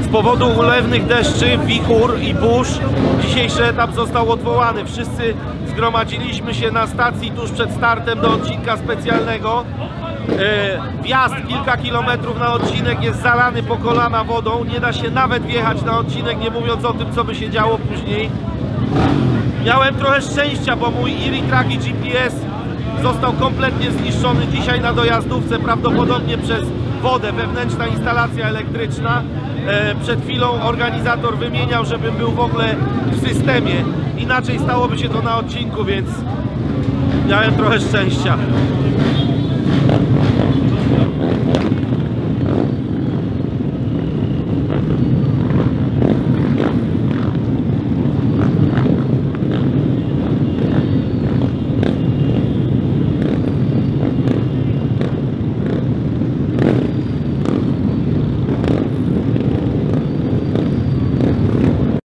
Z powodu ulewnych deszczy, wichur i burz dzisiejszy etap został odwołany. Wszyscy zgromadziliśmy się na stacji tuż przed startem do odcinka specjalnego. E, Wjazd kilka kilometrów na odcinek jest zalany po kolana wodą. Nie da się nawet wjechać na odcinek, nie mówiąc o tym, co by się działo później. Miałem trochę szczęścia, bo mój Iri Traki GPS został kompletnie zniszczony dzisiaj na dojazdówce, prawdopodobnie przez wodę, wewnętrzna instalacja elektryczna. E, przed chwilą organizator wymieniał, żebym był w ogóle w systemie. Inaczej stałoby się to na odcinku, więc miałem trochę szczęścia.